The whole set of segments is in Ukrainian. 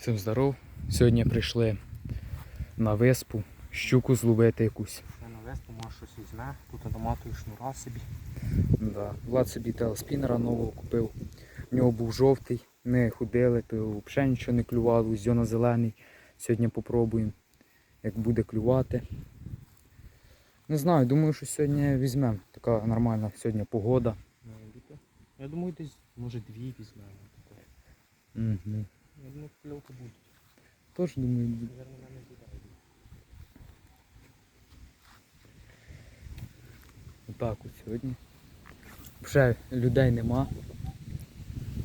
Всім здоров. Сьогодні прийшли на виспу щуку зловити якусь. На веспу, може щось візьме, тут наматую шнура собі. Да. Влад собі телеспінера нового купив. В нього був жовтий. Ми ходили, то взагалі нічого не клювало, ось на зелений. Сьогодні попробуємо, як буде клювати. Не знаю, думаю, що сьогодні візьмемо. Така нормальна сьогодні погода. Я думаю, десь може дві візьмемо. Угу. Я думаю, кльовка буде. Тож думаю, Наверно, мене буде. Отак от сьогодні. Вже людей нема.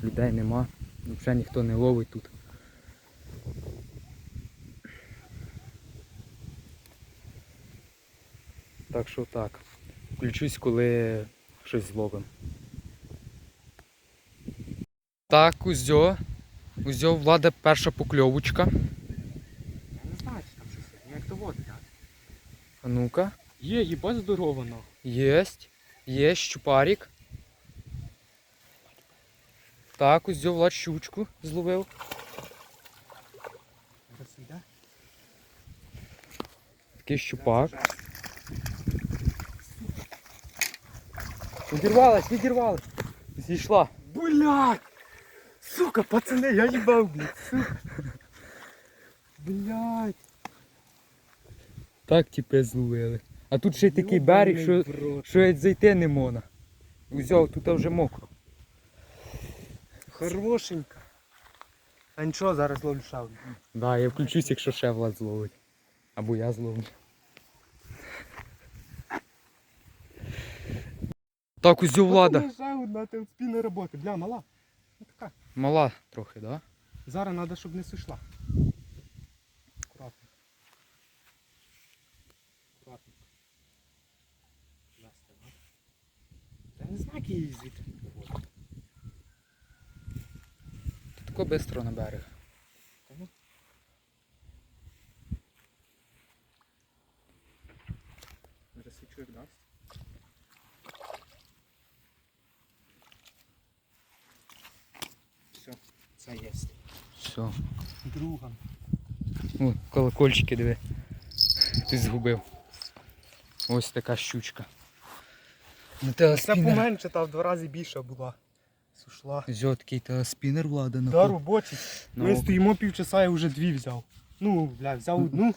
Людей нема. Вже ніхто не ловить тут. Так що так. Включусь, коли щось зловим. Так, Узьо. Узьо, влада перша покльовочка. Я не знаю, чи там щось є. Як то води, так? А ну-ка. Є, їбать здорово нахуй. Єсть. Є щупарик. Так, ось Влад щучку зловив. Зараз йде. Такий щупак. Відірвалась, відірвалась. Зійшла. Блядь! Сука, пацани, я їбав, блядь, сука. Блядь. Так типи зловили. А тут ще й такий берег, що, Ёбаний що й зайти не можна. Узяв, тут вже мокро. Хорошенька. А нічого, зараз ловлю одну. Да, я включусь, якщо ще Влад зловить. Або я зловлю. Так, узяв влада. Ще одна, ти спільна роботи. Бля, мала. Така. Мала трохи, да? Зараз треба, щоб не сушла. Аккуратно. Аккуратно. Да? Не знаю, як її звідти. Тако бистро на берег. Та ну. Засвічу, як дасть. Все, це є. Все. Друга. О, колокольчики диви. Ти згубив. Ось така щучка. Це поменше, та в два рази більша була. Сушла. Зьо такий телеспінер влада на Да, робочий. Ну, Ми стоїмо півчаса і вже дві взяв. Ну, бля, взяв одну.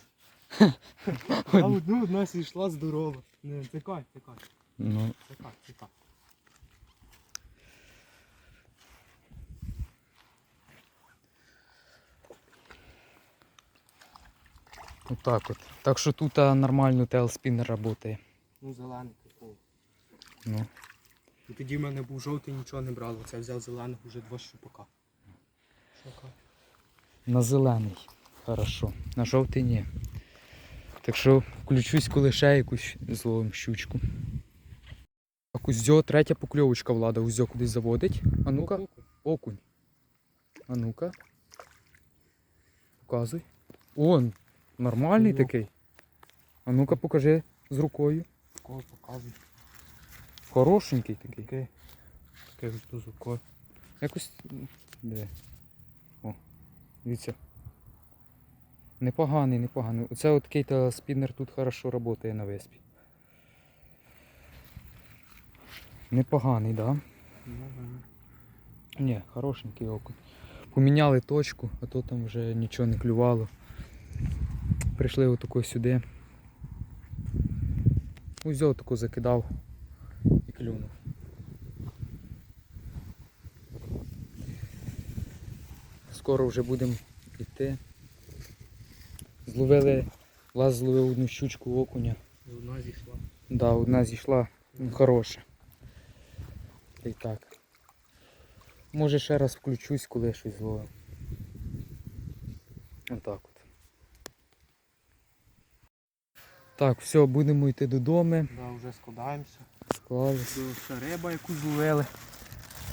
Взяв одну, одна зійшла здорово. Не, цикай, цикай, Ну, цикай, цикай. Отак от. Так що тут нормально телеспінер працює. Ну, зелений такий. Ну. І тоді в мене був жовтий, нічого не брало. Це взяв зелених уже два щупака. Шока. На зелений. Хорошо. На жовтий ні. Так що включусь, коли ще якусь зловим щучку. Так, Узьо, третя покльовочка влада. Узьо кудись заводить. А ну-ка. Окунь. А ну-ка. Показуй. О, нормальний Ну. такий. А ну-ка покажи з рукою. Такого показуй. Хорошенький такий. Таке ось тут рукою. Якось. Де? О, дивіться. Непоганий, непоганий. Оце от такий телеспінер тут хорошо працює на виспі. Непоганий, так? Да? Ні, хорошенький окунь. Поміняли точку, а то там вже нічого не клювало. Прийшли отако сюди. Узяв таку закидав і клюнув. Скоро вже будемо йти. Зловили, лаз зловив одну щучку окуня. Одна зійшла. Да, одна зійшла ну, хороша. Й так. Може ще раз включусь, коли щось зловив. Отак от. Так, все, будемо йти додому. Да, вже складаємося. Склали. Це ще риба, яку зловили.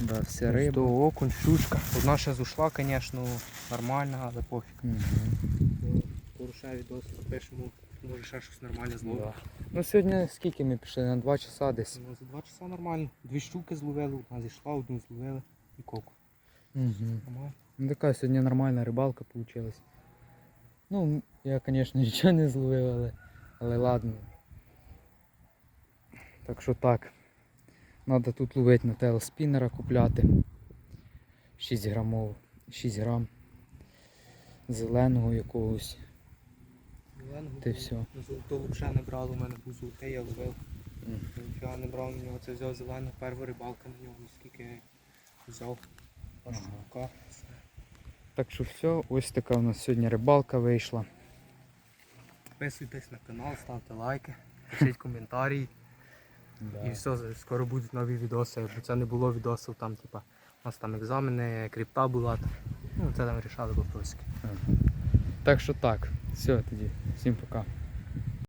Да, вся Риба. риба. окунь, щучка. Одна ще зійшла, звісно, нормальна, але пофіг. Угу. Скоро ще відос запишемо, може ще щось нормальне зловимо. Да. Ну сьогодні скільки ми пішли? На 2 часа десь. Ну, за два часа нормально. Дві штуки зловили, одна зійшла, одну зловили і коку. Угу. Нормально. Ну, така сьогодні нормальна рибалка вийшла. Ну, я, звісно, нічого не зловив, але, але ладно. Так що так. Треба тут ловити на телеспінера купляти. 6 грамов, 6 грам зеленого якогось. Зеленого Ти все. Золотого взагалі не брали, у мене був золотий, я ловив. Я не брав на нього, це взяв зелену, перша рибалка на нього, скільки я взяв. Ага. Так що все, ось така у нас сьогодні рибалка вийшла. Підписуйтесь на канал, ставте лайки, пишіть коментарі. І все, скоро будуть нові відоси. Бо це не було відосів, там, типа, у нас там екзамени, крипта була. Ну, це там рішали вопросики. Так що так. Все тоді. Всім пока.